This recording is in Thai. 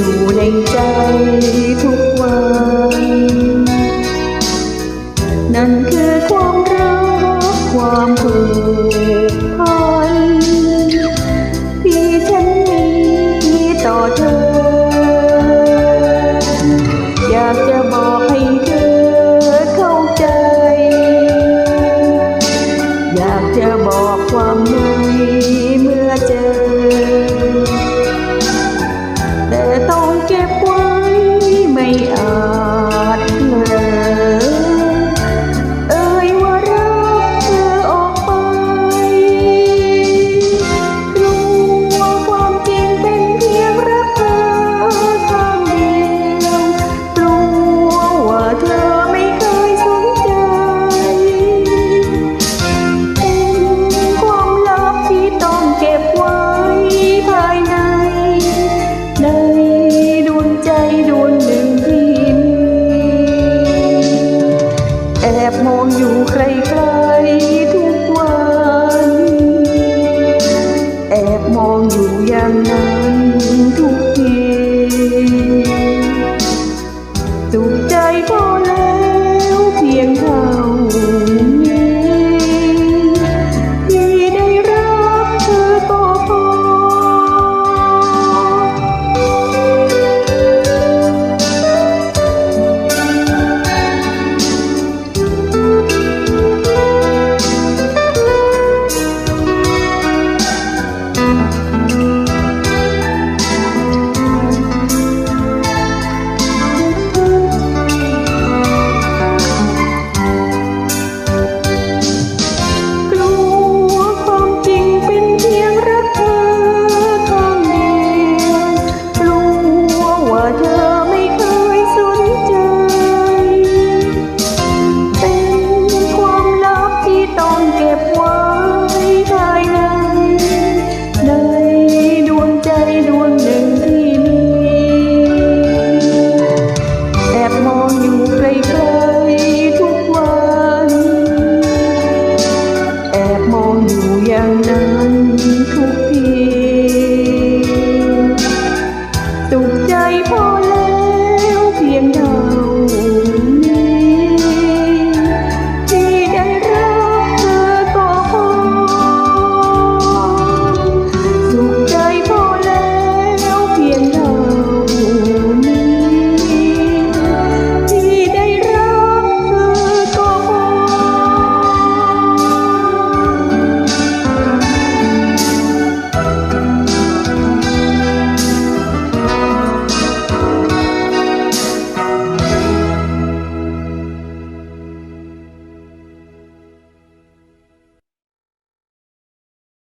อยู่ในใจทุกวัน นั่นคือความรักความผูกพันที่ฉันมีต่อเธอ มองอยู่อย่างนั้นทุกทีสุขใจพอแล้ว